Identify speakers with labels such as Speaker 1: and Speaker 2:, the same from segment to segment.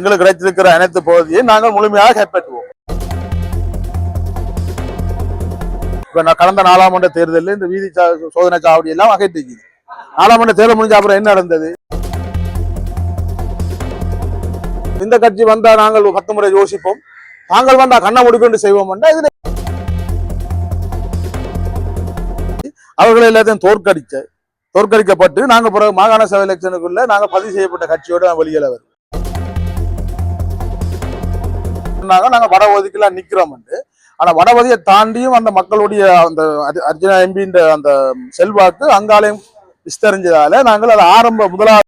Speaker 1: எங்களுக்கு கிடைத்திருக்கிற அனைத்து பகுதியை நாங்கள் முழுமையாக கைப்பற்றுவோம். இப்ப நான் கடந்த நாலாம் தேர்தலில் இந்த வீதி சோதனை சாவடி எல்லாம் அகற்றிச்சு நாலாம் தேர்தல் முடிஞ்ச அப்புறம் என்ன நடந்தது? இந்த கட்சி வந்தா நாங்கள் பத்து முறை யோசிப்போம். தாங்கள் வந்தா கண்ணை முடிக்கொண்டு செய்வோம் இதுல அவர்கள் எல்லாத்தையும் தோற்கடிச்ச தோற்கடிக்கப்பட்டு நாங்க பிறகு மாகாண சபை எலெக்ஷனுக்குள்ள நாங்க பதிவு செய்யப்பட்ட கட்சியோட வெளியில வரும் சொன்னாங்க. நாங்கள் வட ஒதுக்கெல்லாம் நிக்கிறோம் ஆனா வடவதியை தாண்டியும் அந்த மக்களுடைய அந்த அர்ஜுனா எம்பின்ற அந்த செல்வாக்கு அங்காலையும் விஸ்தரிஞ்சதால நாங்கள் அது ஆரம்ப முதலாவது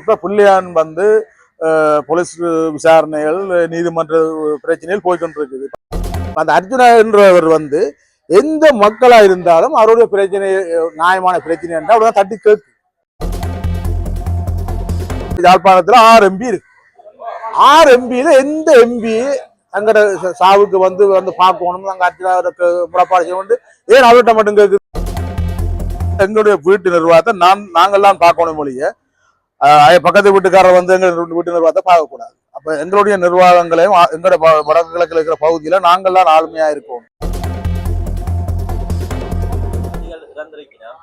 Speaker 1: இப்போ புள்ளியான் வந்து போலீஸ் விசாரணைகள் நீதிமன்ற பிரச்சனைகள் போய்கொண்டிருக்குது அந்த அர்ஜுனா என்றவர் வந்து எந்த மக்களா இருந்தாலும் அவருடைய பிரச்சனை நியாயமான பிரச்சனை என்றால் அவர்தான் தட்டி கேட்கு யாழ்ப்பாணத்துல ஆறு எம்பி இருக்கு. ஆறு எம்பியில எந்த எம்பி தங்கட சாவுக்கு வந்து வந்து பார்க்கணும் அங்க அர்ச்சனாவுக்கு செய்யணும் ஏன் அவர்கிட்ட மட்டும் கேட்குது எங்களுடைய வீட்டு நிர்வாகத்தை நான் நாங்கள்லாம் பார்க்கணும் மொழிய பக்கத்து வீட்டுக்காரர் வந்து எங்க வீட்டு நிர்வாகத்தை பார்க்கக்கூடாது. அப்ப எங்களுடைய நிர்வாகங்களையும் எங்களோட வடக்கு கிழக்கில் இருக்கிற பகுதியில நாங்கள்லாம் ஆளுமையா இருக்கோம்.
Speaker 2: நீங்கள் இறந்திருக்கிறோம்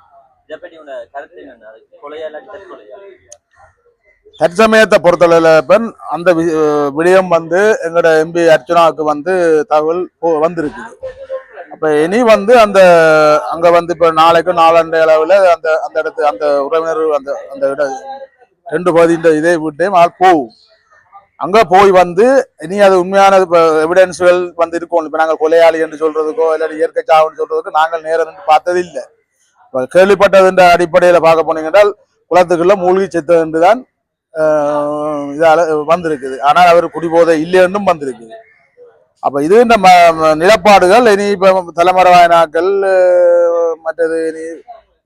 Speaker 2: இதை பற்றி உங்களோட கருத்து என்ன கொலையா தற்கொலையா?
Speaker 1: தற்சமயத்தை பொறுத்தளவில் பெண் அந்த வி- விடயம் வந்து எங்களோட எம்பி அர்ச்சனாவுக்கு வந்து தகவல் போ- வந்திருக்குது. அப்போ இனி வந்து அந்த அங்கே வந்து இப்போ நாளைக்கு நாலண்டை அளவில் அந்த அந்த இடத்து அந்த உறவினர் அந்த அந்த இட ரெண்டு பகுதின்ற இதே வீட்டையும் ஆள் போகும். அங்கே போய் வந்து இனி அது உண்மையான எவிடன்ஸுகள் வந்து இருக்கும். இப்போ நாங்கள் கொலையாளி என்று சொல்கிறதுக்கோ இல்லாட்டி இயற்கை சாவுன்னு சொல்றதுக்கோ நாங்கள் நேரம் நின்று பார்த்தது இல்லை. இப்ப கேள்விப்பட்டதுன்ற அடிப்படையில் பார்க்க போனீங்க என்றால் குளத்துக்குள்ள மூழ்கி செத்தது என்று தான் இதால வந்திருக்குது. ஆனால் அவர் குடிபோதை இல்லைன்னும் வந்திருக்குது. அப்போ இது இந்த நிலப்பாடுகள். இனி இப்போ தலைமறை வாயனாக்கள் மற்றது இனி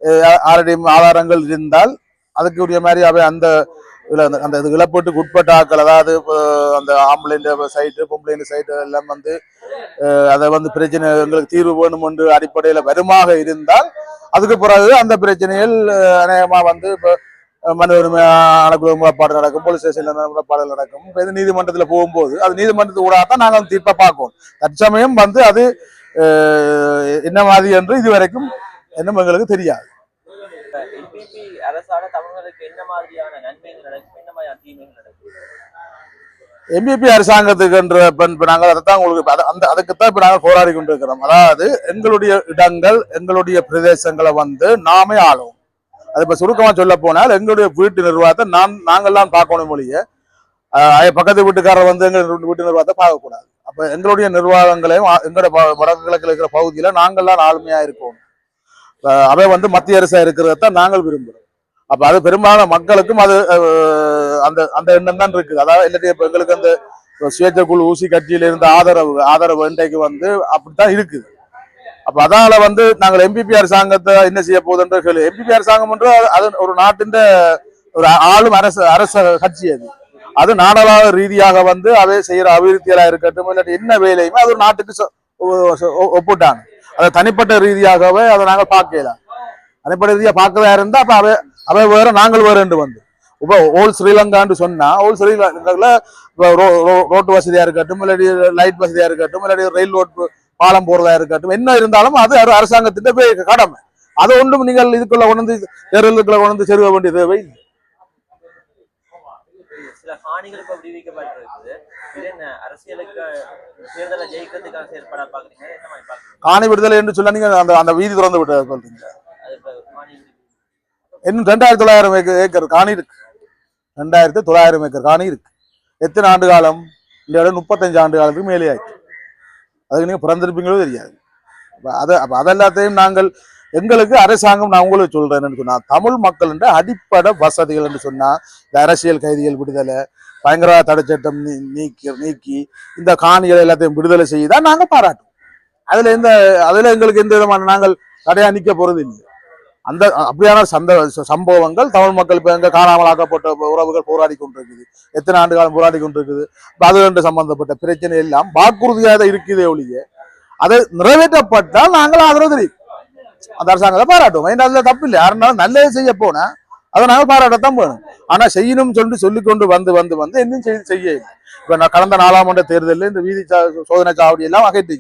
Speaker 1: ஆஹ் ஆதாரங்கள் இருந்தால் அதுக்கு உரிய மாதிரி அவை அந்த அந்த- இது இழப்பீட்டுக்கு உட்பட்ட ஆட்கள் அதாவது அந்த ஆம்பளைன்ற சைட்டு பொம்பளைன் சைட்டு எல்லாம் வந்து அதை வந்து பிரச்சனை எங்களுக்கு தீர்வு வேணும் என்று அடிப்படையில் வருமாக இருந்தால் அதுக்கு பிறகு அந்த பிரச்சனையில் அநேகமாக வந்து இப்போ மனு உரிமை ஆணைக்குழு முறைப்பாடு நடக்கும் போலீஸ் ஸ்டேஷன்ல முறைப்பாடுகள் நடக்கும். இது நீதிமன்றத்துல போகும்போது அது நீதிமன்றத்து ஊடாக தான் நாங்கள் தீர்ப்பை பார்ப்போம் தற்சமயம் வந்து அது என்ன மாதிரி என்று இதுவரைக்கும் இன்னும் எங்களுக்கு தெரியாது. எம்பிபி அரசாங்கத்துக்குன்ற இப்ப இப்ப நாங்கள் அதைத்தான் உங்களுக்கு இப்ப அத- அந்த அதுக்குத்தான் இப்ப நாங்கள் போராடி கொண்டிருக்கிறோம். அதாவது எங்களுடைய இடங்கள் எங்களுடைய பிரதேசங்களை வந்து நாமே ஆளும் அது இப்ப சுருக்கமா சொல்ல போனால் எங்களுடைய வீட்டு நிர்வாகத்தை நான் நாங்கள்லாம் பார்க்கணும் மொழிய பக்கத்து வீட்டுக்காரர் வந்து எங்க வீட்டு நிர்வாகத்தை பார்க்கக்கூடாது. அப்ப எங்களுடைய நிர்வாகங்களையும் எங்களோட ப- வடக்கு இருக்கிற பகுதியில நாங்கள்லாம் ஆளுமையா இருக்கோம். அவை வந்து மத்திய அரசா இருக்கிறதான் நாங்கள் விரும்புகிறோம் அப்ப அது பெரும்பாலான மக்களுக்கும் அது அந்த அந்த எண்ணம் தான் இருக்குது. அதாவது இல்லாட்டி இப்போ எங்களுக்கு அந்த சுயேட்சை குழு ஊசி கட்சியில இருந்த ஆதரவு ஆதரவு இன்றைக்கு வந்து அப்படித்தான் இருக்குது. அப்ப அதால வந்து நாங்கள் எம்பிபிஆர் சாங்கத்தை என்ன செய்ய போகுதுன்ற கேள்வி. எம்பிபிஆர் சாங்கம் என்று அது- ஒரு நாட்டின் ஒரு ஆளும் அரசு அரச கட்சி அது. அது நாடளாவ ரீதியாக வந்து அவை செய்யற அபிவிருத்திகளா இருக்கட்டும் இல்லாட்டி என்ன வேலையுமே அது ஒரு நாட்டுக்கு சொ- ஒப்புட்டாங்க. அதை தனிப்பட்ட ரீதியாகவே அதை நாங்கள் பார்க்கல. தனிப்பட்ட ரீதியா பார்க்கதா இருந்தா அப்ப அவை அவை வேற நாங்கள் வேற என்று வந்து. இப்போ ஓல் ஸ்ரீலங்கான்னு சொன்னா ஓல் ஸ்ரீலங்காவில் ரோட்டு வசதியா இருக்கட்டும் இல்லாட்டி லைட் வசதியா இருக்கட்டும் இல்லாட்டி ரயில் ரோட் பாலம் போறதா இருக்கட்டும் என்ன இருந்தாலும் அது அரசாங்கத்தின் கடமை. அதை ஒன்றும் நீங்கள் இதுக்குள்ள கொண்டு தேர்தலுக்குள்ள கொண்டு செருக வேண்டிய தேவை.
Speaker 2: சில இப்ப விடுவிக்கப்பட்டிருக்குது.
Speaker 1: காணி விடுதலை என்று சொல்ல நீங்க அந்த அந்த வீதி திறந்து விட்டு சொல்றீங்க. இன்னும் ரெண்டாயிரத்தி தொள்ளாயிரம் ஏக்கர் ஏக்கர் காணி இருக்கு. ரெண்டாயிரத்தி தொள்ளாயிரம் ஏக்கர் காணி இருக்கு. எத்தனை ஆண்டு காலம்? இந்த முப்பத்தஞ்சு ஆண்டு காலத்துக்கு மேலே ஆயிடுச்சு அதுக்கு நீங்கள் பிறந்திருப்பீங்களோ தெரியாது. அப்போ அதை அப்போ அதெல்லாத்தையும் நாங்கள் எங்களுக்கு அரசாங்கம் நான் உங்களுக்கு சொல்கிறேன்னு சொன்னால் தமிழ் மக்கள் என்ற அடிப்படை வசதிகள் என்று சொன்னால் இந்த அரசியல் கைதிகள் விடுதலை பயங்கரவாத தடை சட்டம் நீக்கி நீக்கி இந்த காணிகள் எல்லாத்தையும் விடுதலை செய்யுதான் நாங்கள் பாராட்டுவோம். அதில் எந்த அதில் எங்களுக்கு எந்த விதமான நாங்கள் தடையாக நிற்க போகிறது இல்லை அந்த அப்படியான சந்த சம்பவங்கள் தமிழ் மக்கள் இப்போ எங்கே காணாமலாக்கப்பட்ட உறவுகள் போராடி கொண்டிருக்குது. எத்தனை ஆண்டு காலம் போராடி கொண்டிருக்குது. இப்ப அது ரெண்டு சம்பந்தப்பட்ட பிரச்சனை எல்லாம் வாக்குறுதியாக இருக்குதே ஒழிய அது நிறைவேற்றப்பட்டால் நாங்கள் ஆதரவு தெரியும் அந்த அரசாங்கத்தை பாராட்டுவோம். ஏன்னா அதுல தப்பு இல்லை. யாருனாலும் நல்லது செய்ய போனால் அதை நாங்கள் பாராட்டத்தான் வேணும். ஆனா செய்யணும்னு சொல்லிட்டு சொல்லிக்கொண்டு வந்து வந்து வந்து இன்னும் செய்ய செய்ய இல்லை. நான் கடந்த நாலாம் மண்ட தேர்தலில் இந்த வீதி சா- சோதனை சாவடி எல்லாம் வகைட்டு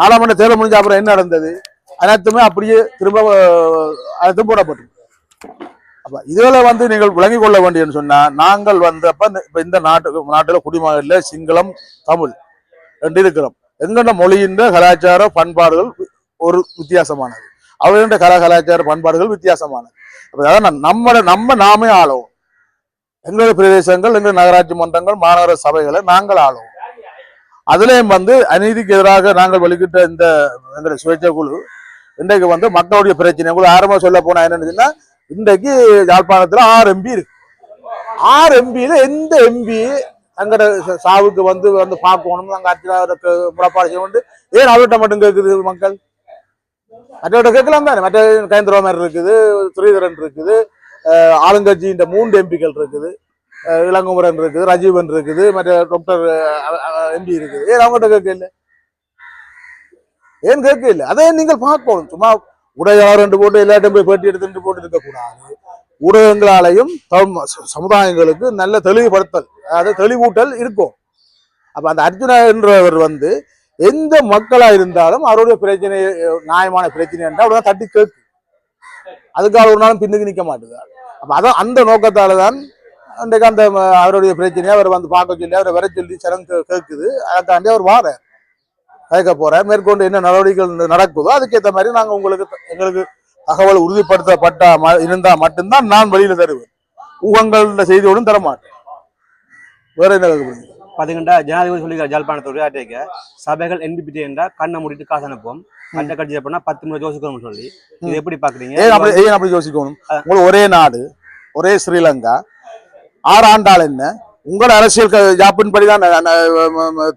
Speaker 1: நாலாம் மண்ட தேர்தல் முடிஞ்ச அப்புறம் என்ன நடந்தது? அனைத்துமே அப்படியே திரும்ப அனைத்தும் போடப்பட்டு அப்ப இதுல வந்து நீங்கள் விளங்கிக் கொள்ள வேண்டியன்னு சொன்னா நாங்கள் வந்து இந்த- இப்ப இந்த நாட்டு நாட்டுல குடிமகன்ல சிங்களம் தமிழ் ரெண்டு இருக்கிறோம். எங்கண்ட மொழியின் கலாச்சார பண்பாடுகள் ஒரு வித்தியாசமானது? அவர்கள கல கலாச்சார பண்பாடுகள் வித்தியாசமானது. அப்ப அதான் நம்ம நம்ம நாமே ஆளுவோம். எங்களுடைய பிரதேசங்கள் எங்கள் நகராட்சி மன்றங்கள் மாநகர சபைகளை நாங்கள் ஆளுவோம். அதுலயும் வந்து அநீதிக்கு எதிராக நாங்கள் வெளிக்கிட்ட இந்த எங்களுடைய சுயேட்சை குழு இன்றைக்கு வந்து மக்களுடைய பிரச்சனை. கூட ஆரம்பமா சொல்ல போனா என்னன்னு இன்றைக்கு யாழ்ப்பாணத்துல ஆறு எம்பி இருக்கு. ஆறு எம்பியில எந்த எம்பி அங்கட சாவுக்கு வந்து வந்து பார்க்கணும் அங்க அர்ச்சனாவுக்கு முறப்பாடு செய்யணும் ஏன் அவர்கிட்ட மட்டும் கேட்குது மக்கள்? மற்றவர்கிட்ட கேட்கலாம் தானே. மற்ற கேந்திரமார் இருக்குது ஸ்ரீதரன் இருக்குது அஹ் ஆளுங்கட்சி இந்த மூன்று எம்பிக்கள் இருக்குது இளங்குமரன் இருக்குது ரஜீவன் இருக்குது மற்ற டாக்டர் எம்பி இருக்குது. ஏன் அவங்ககிட்ட கேட்கல? ஏன் கேட்கல அதை நீங்கள் பார்க்கணும். சும்மா உடையார் ரெண்டு போட்டு எல்லாட்டும் போய் பேட்டி எடுத்துட்டு போட்டு இருக்கக்கூடாது. ஊடகங்களாலையும் தம்- சமுதாயங்களுக்கு நல்ல தெளிவுபடுத்தல் அதாவது தெளிவூட்டல் இருக்கும். அப்போ அந்த அர்ஜுனா என்றவர் வந்து எந்த மக்களாக இருந்தாலும் அவருடைய பிரச்சனை நியாயமான பிரச்சனை என்றால் அவர் தட்டி கேட்கு அதுக்காக ஒரு நாளும் பின்னுக்கு நிற்க மாட்டேங்கிறார் அப்போ அதான் அந்த நோக்கத்தால் தான் அன்றைக்கு அந்த அவருடைய பிரச்சனையை அவர் வந்து பார்க்க சொல்லி அவரை வர சொல்லி சரம் கேட்குது. அதுக்காண்டி அவர் வாரார். கேட்க போறார் மேற்கொண்டு என்ன நடவடிக்கைகள் நடக்குதோ அதுக்கேற்ற மாதிரி நாங்க உங்களுக்கு எங்களுக்கு தகவல் உறுதிப்படுத்தப்பட்டா இருந்தா மட்டும்தான் நான் வெளியில தருவேன். ஊகங்கள செய்தியோடும் தர மாட்டேன் வேற என்ன கேட்க போறீங்க?
Speaker 3: பாத்தீங்கன்னா ஜனாதிபதி சொல்லிக்கிற ஜாழ்ப்பாணத்தை உரையாற்றிக்க சபைகள் என்பிபிடி என்றா கண்ணை மூடிட்டு காசு அனுப்புவோம். மற்ற கட்சி பண்ணா பத்து முறை யோசிக்கணும்னு சொல்லி. இது எப்படி பாக்குறீங்க?
Speaker 1: ஏன் அப்படி ஏன் அப்படி யோசிக்கணும்? உங்களுக்கு ஒரே நாடு ஒரே ஸ்ரீலங்கா. ஆறு ஆண்டாள் என்ன? உங்களோட அரசியல் ஜாப்பின் படிதான் ந-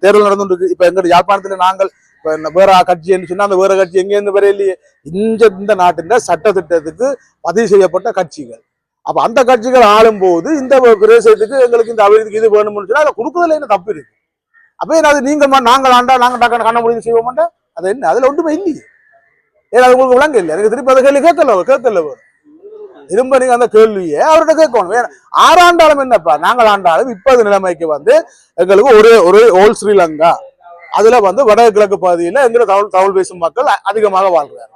Speaker 1: தேர்தல் நடந்துட்டு இருக்கு இப்ப எங்க யாழ்ப்பாணத்துல நாங்கள் இப்ப வேற கட்சி என்று சொன்னா அந்த வேற கட்சி எங்க இருந்து வரையிலேயே இந்த இந்த நாட்டின் சட்ட திட்டத்துக்கு பதிவு செய்யப்பட்ட கட்சிகள். அப்ப அந்த கட்சிகள் ஆளும் போது இந்த பிரதேசத்துக்கு எங்களுக்கு இந்த அபிவிருத்திக்கு இது வேணும்னு சொன்னா அதை கொடுக்குறதுல என்ன தப்பு இருக்கு? அப்ப என்ன அது நீங்க நாங்கள் ஆண்டா நாங்கள் டக்கான கண்ண முடிவு செய்வோம் மாட்டோம் அது என்ன? அதுல ஒன்றுமே இல்லையே. ஏன்னா அது உங்களுக்கு விளங்க இல்லை எனக்கு திருப்பி அதை கேள்வி கேட்கல கேட்கல வரும். திரும்ப நீங்க அந்த கேள்வியை அவர்கிட்ட கேட்கணும். ஆறாண்டாலும் என்னப்பா? நாங்கள் ஆண்டாலும் இப்போது நிலைமைக்கு வந்து எங்களுக்கு ஒரு ஒரு ஓல் ஸ்ரீலங்கா. அதுல வந்து வடகிழக்கு கிழக்கு பகுதியில எங்களை தமிழ் தமிழ் பேசும் மக்கள் அதிகமாக வாழ்கிறார்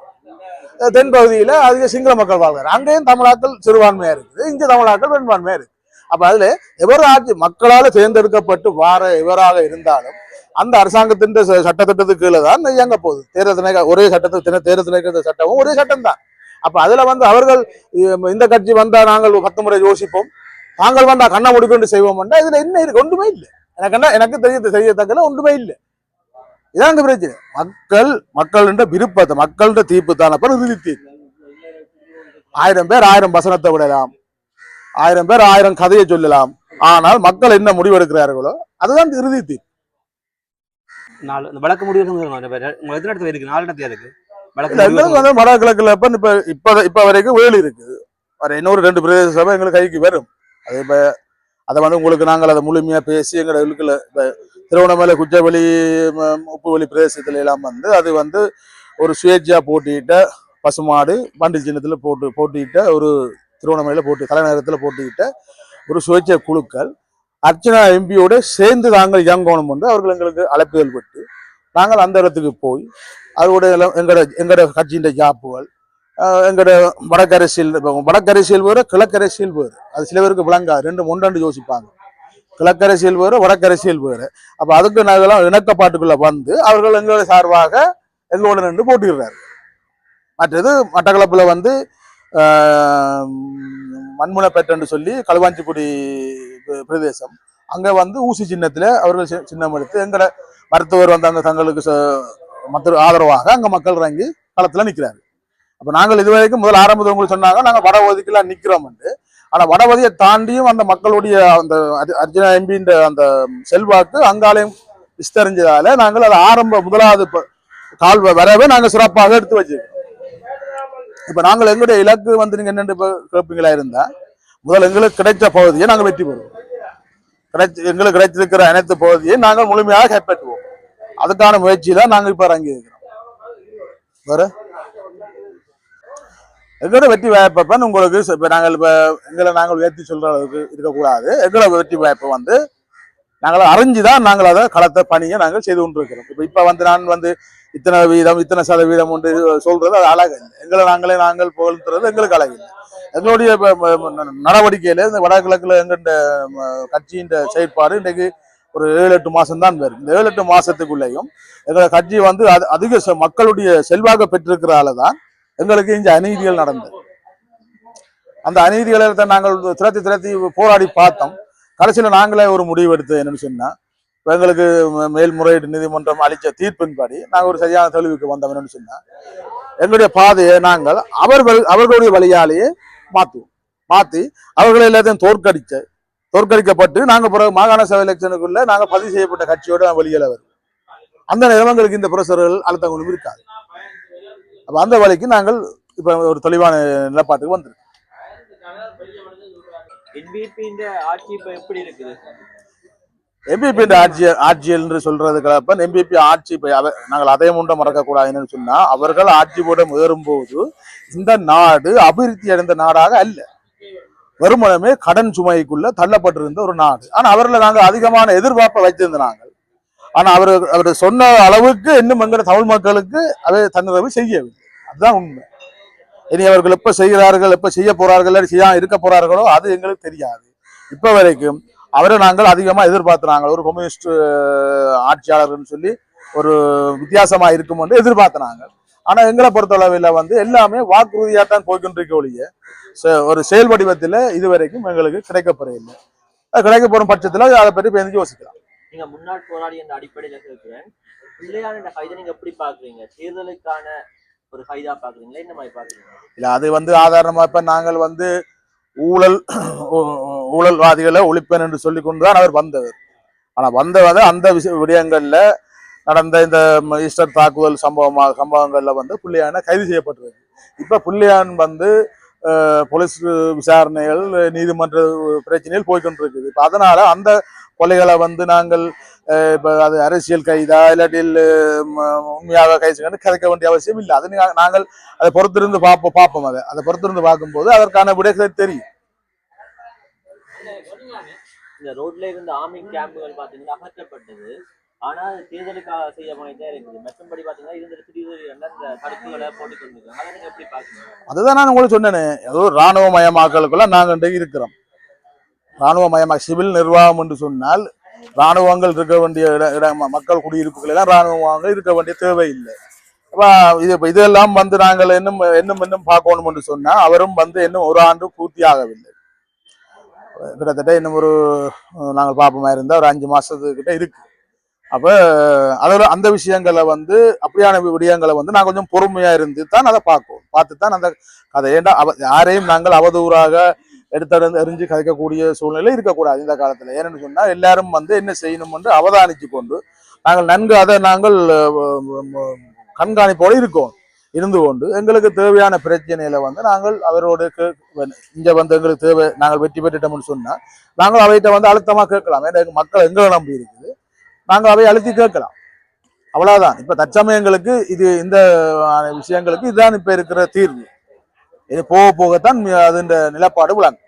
Speaker 1: தென் பகுதியில அதிக சிங்கள மக்கள் வாழ்கிறார் அங்கேயும் தமிழாக்கள் சிறுபான்மையா இருக்குது. இங்கே தமிழாக்கள் பெண்பான்மையா இருக்கு அப்ப அதுல எவர் ஆட்சி மக்களால் தேர்ந்தெடுக்கப்பட்டு வார எவராக இருந்தாலும் அந்த அரசாங்கத்தின் ச- சட்டத்திட்டத்துக்கு கீழே தான் இயங்க போகுது. தேர்தல் ஒரே சட்டத்தை தேர்தல் சட்டமும் ஒரே சட்டம் தான் அப்ப அதுல வந்து அவர்கள் இந்த கட்சி வந்தா நாங்கள் பத்து முறை யோசிப்போம். நாங்கள் வந்தா கண்ணை முடிக்கொண்டு செய்வோம் இதுல என்ன இருக்கு? ஒன்றுமே இல்லை. எனக்கு என்ன எனக்கு தெரிய தெரியத்தக்கல ஒன்றுமே இல்லை. இதான் இந்த பிரச்சனை. மக்கள் மக்கள்ன்ற விருப்பத்தை மக்கள்கிட்ட தீர்ப்பு தான அப்புறம் இறுதி தீர்ப்பு ஆயிரம் பேர் ஆயிரம் வசனத்தை விடலாம். ஆயிரம் பேர் ஆயிரம் கதையை சொல்லலாம். ஆனால் மக்கள் என்ன முடிவெடுக்கிறார்களோ அதுதான் இறுதி தீர்ப்பு.
Speaker 3: நாலு இந்த வழக்கு முடிவு உங்களுக்கு எத்தனை இடத்துல இருக்கு? நாலு இடத்துல இருக்கு.
Speaker 1: எங்களுக்கு வந்து வடகிழக்குல இப்ப இப்ப இப்ப இப்ப வரைக்கும் வேலி இருக்குது வர இன்னொரு ரெண்டு பிரதேச சபை எங்களுக்கு கைக்கு வரும். அது இப்ப அதை வந்து உங்களுக்கு நாங்கள் அதை முழுமையா பேசி எங்களை இழுக்கல இப்ப திருவண்ணாமலை குச்சவெளி ம- உப்புவெளி பிரதேசத்துல எல்லாம் வந்து அது வந்து ஒரு சுயேட்சையா போட்டியிட்ட பசுமாடு பண்டில் சின்னத்துல போட்டு போட்டியிட்ட ஒரு திருவண்ணாமலையில போட்டி தலைநகரத்துல போட்டியிட்ட ஒரு சுயேட்சை குழுக்கள் அர்ச்சனா எம்பியோட சேர்ந்து நாங்கள் இயங்கணும் என்று அவர்கள் எங்களுக்கு அழைப்புதல் விட்டு நாங்கள் அந்த இடத்துக்கு போய் அதோட எங்களோட எங்கட எங்கட கட்சியின் ஜாப்புகள் எங்களோட எங்கட வடக்கரசியல் வடக்கரசியல் வேறு கிழக்கரசியல் வேறு. அது சில பேருக்கு விளங்காது ரெண்டு ஒன்றாண்டு யோசிப்பாங்க. கிழக்கரசியல் வேறு வடக்கரசியல் வேறு. அப்போ அதுக்கு நாங்களாம் இணக்கப்பாட்டுக்குள்ளே வந்து அவர்கள் எங்களோட சார்பாக எங்களோட நின்று போட்டிடுறாரு மற்றது மட்டக்களப்பில் வந்து மண்முனை மண்முனைப்பேட்டைன்னு சொல்லி களுவாஞ்சிக்குடி பிரதேசம் அங்கே வந்து ஊசி சின்னத்தில் அவர்கள் சி- சின்னம் எடுத்து எங்களை மருத்துவர் வந்து அங்கே தங்களுக்கு ச- மற்ற ஆதரவாக அங்கே மக்கள் இறங்கி களத்துல நிற்கிறாரு அப்போ நாங்கள் இதுவரைக்கும் முதல் ஆரம்பத்தில் உங்களுக்கு சொன்னாங்க நாங்கள் வட ஒதுக்கெல்லாம் நிக்கிறோம் ஆனால் வடவதியை தாண்டியும் அந்த மக்களுடைய அந்த அர்ஜுனா எம்பின்ற அந்த செல்வாக்கு அங்காலையும் விஸ்தரிஞ்சதால நாங்கள் அதை ஆரம்ப முதலாவது கால் வரவே நாங்கள் சிறப்பாக எடுத்து வச்சிருக்கோம் இப்போ நாங்கள் எங்களுடைய இலக்கு வந்து நீங்கள் என்னென்று கேட்பீங்களா இருந்தால் முதல் எங்களுக்கு கிடைத்த பகுதியை நாங்கள் வெற்றி பெறுவோம். கிடைச்ச எங்களுக்கு கிடைச்சிருக்கிற அனைத்து பகுதியை நாங்கள் முழுமையாக கைப்பற்றுவோம். அதுக்கான முயற்சியில தான் நாங்கள் இப்ப இறங்கி இருக்கிறோம். வேற? எங்களோட வெற்றி வாய்ப்பப்பன் உங்களுக்கு இப்போ இப்ப நாங்கள் இப்ப எங்களை நாங்கள் உயர்த்தி சொல்ற அளவுக்கு இருக்கக்கூடாது. எங்களோட வெற்றி வாய்ப்பை வந்து நாங்கள் அறிஞ்சுதான் நாங்கள் அதை களத்த பணியை நாங்கள் செய்து கொண்டிருக்கிறோம். இப்ப இப்ப வந்து நான் வந்து இத்தனை வீதம் இத்தனை சதவீதம் ஒன்று சொல்றது அது அழகு. இல்லை எங்களை நாங்களே நாங்கள் புகழ்த்துறது எங்களுக்கு அழகு. இல்லை எங்களுடைய ப- நடவடிக்கையில இந்த வடகிழக்குல எங்கள்ட கட்சியின் செயற்பாடு இன்றைக்கு ஒரு ஏழு எட்டு மாசம் தான் வரும். இந்த ஏழு எட்டு மாசத்துக்குள்ளேயும் எங்களை கட்சி வந்து அது அதிக செ- மக்களுடைய செல்வாக்கு பெற்றிருக்கிறால தான் எங்களுக்கு இந்த அநீதிகள் நடந்தது. அந்த அநீதிகளை தான் நாங்கள் திரத்தி திரத்தி போராடி பார்த்தோம். கடைசியில நாங்களே ஒரு முடிவு எடுத்தது என்னன்னு சொன்னா இப்போ எங்களுக்கு ம- மேல்முறையீடு நீதிமன்றம் அளித்த தீர்ப்பின்படி நாங்கள் ஒரு சரியான தெளிவுக்கு வந்தோம் என்னன்னு சொன்னால் எங்களுடைய பாதையை நாங்கள் அவர்கள் அவர்களுடைய வழியாலேயே மாற்றுவோம் மாத்தி அவர்களை எல்லாத்தையும் தோற்கடிச்ச தோற்கடிக்கப்பட்டு நாங்க பிறகு மாகாண சபை எலெக்ஷனுக்குள்ள நாங்க பதிவு செய்யப்பட்ட கட்சியோட வெளியில வரும் அந்த நிலவங்களுக்கு இந்த பிரசர்கள் அழுத்தம் கொண்டு இருக்காது. அப்ப அந்த வழிக்கு நாங்கள் இப்ப ஒரு தெளிவான நிலப்பாட்டுக்கு வந்திருக்கோம். எம்பிபி ஆட்சி ஆட்சியல் என்று சொல்றது கலப்பன் எம்பிபி ஆட்சி நாங்கள் அதையும் உண்ட மறக்கக்கூடாதுன்னு சொன்னா அவர்கள் ஆட்சி போட முயறும்போது இந்த நாடு அபிவிருத்தி அடைந்த நாடாக அல்ல. வருமானமே கடன் சுமைக்குள்ள தள்ளப்பட்டிருந்த ஒரு நாடு. ஆனா அவரில் நாங்கள் அதிகமான எதிர்பார்ப்பை வைத்திருந்த நாங்கள். ஆனா அவர் அவர் சொன்ன அளவுக்கு இன்னும் எங்கிற தமிழ் மக்களுக்கு அதை தன்னுறவு செய்யவில்லை. அதுதான் உண்மை. இனி அவர்கள் எப்ப செய்கிறார்கள் எப்ப செய்ய போறார்கள் இல்லாட்டி செய்யாம இருக்க போறார்களோ அது எங்களுக்கு தெரியாது. இப்ப வரைக்கும் அவரை நாங்கள் அதிகமா எதிர்பார்த்தாங்க ஒரு கம்யூனிஸ்ட் ஆட்சியாளர்னு சொல்லி ஒரு வித்தியாசமா இருக்கும் என்று எதிர்பார்த்தனாங்க ஆனா எங்களை பொறுத்தளவில் வந்து எல்லாமே வாக்குறுதியா தான் போய்கொண்டிருக்க ஒழிய ஒரு செயல் வடிவத்தில் இதுவரைக்கும் எங்களுக்கு கிடைக்கப்பெறவில்லை அது கிடைக்க போற பட்சத்துல அதை பற்றி பேருந்து யோசிக்கலாம்.
Speaker 2: நீங்க முன்னாள் போராடி என்ற அடிப்படையில கேட்கிறேன் பிள்ளையான இந்த கைதை நீங்க எப்படி பாக்குறீங்க தேர்தலுக்கான ஒரு கைதா பாக்குறீங்களா என்ன மாதிரி பாக்குறீங்க
Speaker 1: இல்ல அது வந்து ஆதாரமா இப்ப நாங்கள் வந்து ஊழல் ஊழல்வாதிகளை ஒழிப்பேன் என்று சொல்லி கொண்டுதான் அவர் வந்தவர். ஆனா வந்தவர் அந்த விஷய விடயங்கள்ல நடந்த இந்த ஈஸ்டர் தாக்குதல் சம்பவமாக சம்பவங்கள்ல வந்து புள்ளியான கைது செய்யப்பட்டிருக்கு இப்ப புள்ளியான் வந்து போலீஸ் விசாரணைகள் நீதிமன்ற பிரச்சனைகள் போய்கொண்டிருக்குது இப்போ அதனால அந்த கொலைகளை வந்து நாங்கள் இப்போ அது அரசியல் கைதா இல்லாட்டி உண்மையாக கைது செய்யணும் கதைக்க வேண்டிய அவசியம் இல்லை. அது நாங்கள் அதை பொறுத்திருந்து பார்ப்போம் பார்ப்போம் அதை. அதை பொறுத்திருந்து பார்க்கும்போது அதற்கான விடைகள் தெரியும்.
Speaker 2: இந்த ரோட்ல இருந்த ஆர்மி கேம்புகள் பார்த்தீங்கன்னா அகற்றப்பட்டது. ஆனா தேர்தலுக்காக செய்யப்பட்டே இருக்குது. மற்றபடி பாத்தீங்கன்னா இருந்த திடீர் தடுப்புகளை போட்டுக் கொண்டிருக்காங்க. அதை நீங்க எப்படி பாக்குறீங்க
Speaker 1: அதுதான் நான் உங்களுக்கு சொன்னேனே. ஏதோ ராணுவ மயமாக்கலுக்குள்ள நாங்கள் இன்றைக்கு இருக்கிறோம். ராணுவ மயமா சிவில் நிர்வாகம் என்று சொன்னால் ராணுவங்கள் இருக்க வேண்டிய இட இட மக்கள் குடியிருப்புகள் எல்லாம் ராணுவங்கள் இருக்க வேண்டிய தேவை இல்லை இது இப்போ இதெல்லாம் வந்து நாங்கள் இன்னும் இன்னும் இன்னும் பார்க்கணும் என்று சொன்னால் அவரும் வந்து இன்னும் ஒரு ஆண்டு பூர்த்தி ஆகவில்லை கிட்டத்தட்ட இன்னும் ஒரு நாங்கள் பார்ப்போமா இருந்தால் ஒரு அஞ்சு மாசத்துக்கிட்ட இருக்கு. அப்போ அதோட அந்த விஷயங்களை வந்து அப்படியான விடயங்களை வந்து நான் கொஞ்சம் பொறுமையாக இருந்து தான் அதை பார்ப்போம் பார்த்து தான் அந்த கதை. ஏண்டா அவ யாரையும் நாங்கள் அவதூறாக எடுத்தறிந்து எரிஞ்சு கதைக்கக்கூடிய சூழ்நிலை இருக்கக்கூடாது இந்த காலத்தில். ஏன்னு சொன்னால் எல்லாரும் வந்து என்ன செய்யணும் என்று அவதானித்து கொண்டு நாங்கள் நன்கு அதை நாங்கள் கண்காணிப்போடு இருக்கோம். இருந்து கொண்டு எங்களுக்கு தேவையான பிரச்சனையில வந்து நாங்கள் அவரோடு கே- வந்து எங்களுக்கு தேவை நாங்கள் வெற்றி பெற்றுட்டோம்னு சொன்னால் நாங்கள் அவைகிட்ட வந்து அழுத்தமாக கேட்கலாம். ஏன்னா மக்கள் எங்களை நம்பி இருக்குது. நாங்கள் அவை அழுத்தி கேட்கலாம். அவ்வளவுதான். இப்ப தற்சமயங்களுக்கு இது இந்த விஷயங்களுக்கு இதுதான் இப்ப இருக்கிற தீர்வு. இது போக போகத்தான் அது இந்த நிலப்பாடு விளங்கும்.